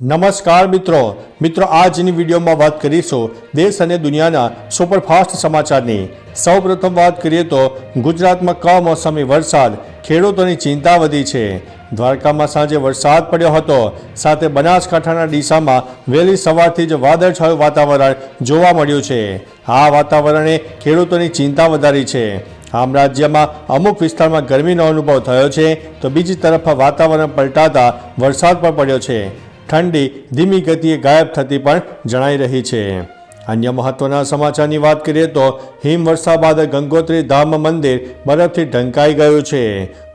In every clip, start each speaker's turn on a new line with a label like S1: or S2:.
S1: નમસ્કાર મિત્રો. મિત્રો, આજની વિડીયોમાં વાત કરીશું દેશ અને દુનિયાના સુપરફાસ્ટ સમાચારની. સૌપ્રથમ વાત કરીએ તો ગુજરાતમાં કમોસમી વરસાદ, ખેડૂતોની ચિંતા વધી છે. દ્વારકામાં સાંજે વરસાદ પડ્યો હતો. સાથે બનાસકાંઠાના ડીસામાં વહેલી સવારથી જ વાદળછાયું વાતાવરણ જોવા મળ્યું છે. આ વાતાવરણે ખેડૂતોની ચિંતા વધારી છે. આમ રાજ્યમાં અમુક વિસ્તારમાં ગરમીનો અનુભવ થયો છે. તો બીજી તરફ વાતાવરણ પલટાતા વરસાદ પણ પડ્યો છે. ઠંડી ધીમી ગતિએ ગાયબ થતી પણ જણાઈ રહી છે. અન્ય મહત્વના સમાચારની વાત કરીએ તો હિમવર્ષા બાદ ગંગોત્રી ધામ મંદિર બરફથી ઢંકાઈ ગયું છે.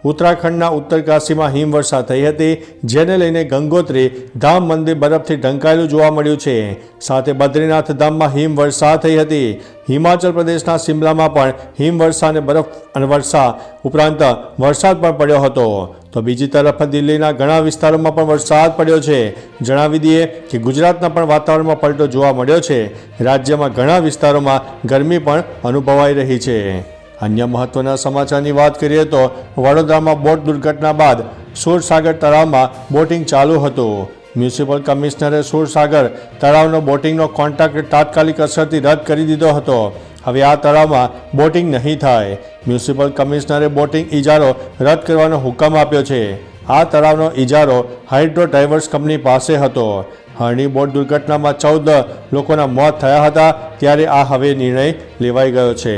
S1: ઉત્તરાખંડના ઉત્તરકાશીમાં હિમવર્ષા થઈ હતી, જેને લઈને ગંગોત્રી ધામ મંદિર બરફથી ઢંકાયેલું જોવા મળ્યું છે. સાથે બદ્રીનાથ ધામમાં હિમવર્ષા થઈ હતી. હિમાચલ પ્રદેશના શિમલામાં પણ હિમવર્ષા અને બરફ અને વર્ષા ઉપરાંત વરસાદ પણ પડ્યો હતો. તો બીજી તરફ દિલ્હીના ઘણા વિસ્તારોમાં પણ વરસાદ પડ્યો છે. જણાવી દઈએ કે ગુજરાતના પણ વાતાવરણમાં પલટો જોવા મળ્યો છે. રાજ્યમાં ઘણા વિસ્તારોમાં ગરમી પણ અનુભવાઈ રહી છે. અન્ય મહત્વના સમાચારની વાત કરીએ તો વડોદરામાં બોટ દુર્ઘટના બાદ સુરસાગર તળાવમાં બોટિંગ ચાલુ હતું. મ્યુનિસિપલ કમિશનરે સુરસાગર તળાવનો બોટિંગનો કોન્ટ્રાક્ટ તાત્કાલિક અસરથી રદ કરી દીધો હતો. હવે આ તળાવમાં બોટિંગ નહીં થાય. મ્યુનિસિપલ કમિશનરે બોટિંગ ઇજારો રદ કરવાનો હુકમ આપ્યો છે. આ તળાવનો ઇજારો હાઇડ્રો ડાઇવર્સ કંપની પાસે હતો. હરણી બોટ દુર્ઘટનામાં ચૌદ લોકોના મોત થયા હતા, ત્યારે આ હવે નિર્ણય લેવાઈ ગયો છે.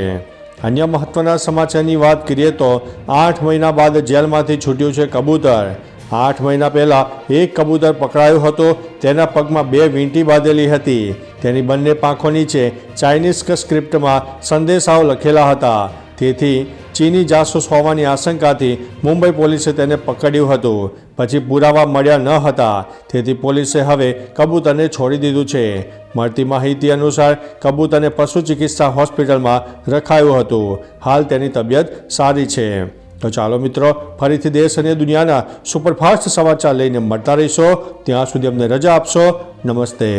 S1: અન્ય મહત્વના સમાચારની વાત કરીએ તો આઠ મહિના બાદ જેલમાંથી છૂટ્યું છે કબૂતર. આઠ મહિના પહેલાં એક કબૂતર પકડાયું હતું, તેના પગમાં બે વીંટી બાંધેલી હતી. તેની બંને પાંખો નીચે ચાઇનીઝ સ્ક્રિપ્ટમાં સંદેશાઓ લખેલા હતા. તેથી ચીની જાસૂસ હોવાની આશંકાથી મુંબઈ પોલીસે તેને પકડ્યું હતું. પછી પુરાવા મળ્યા ન હતા. તેથી પોલીસે હવે કબૂતરને છોડી દીધું છે. મળતી માહિતી અનુસાર કબૂતરને પશુ ચિકિત્સા હોસ્પિટલમાં રખાયું હતું. હાલ તેની તબિયત સારી છે. તો ચાલો મિત્રો, ફરીથી દેશ અને દુનિયાના સુપરફાસ્ટ સમાચાર લઈને મળતા રહીશો. ત્યાં સુધી અમને રજા આપશો. નમસ્તે.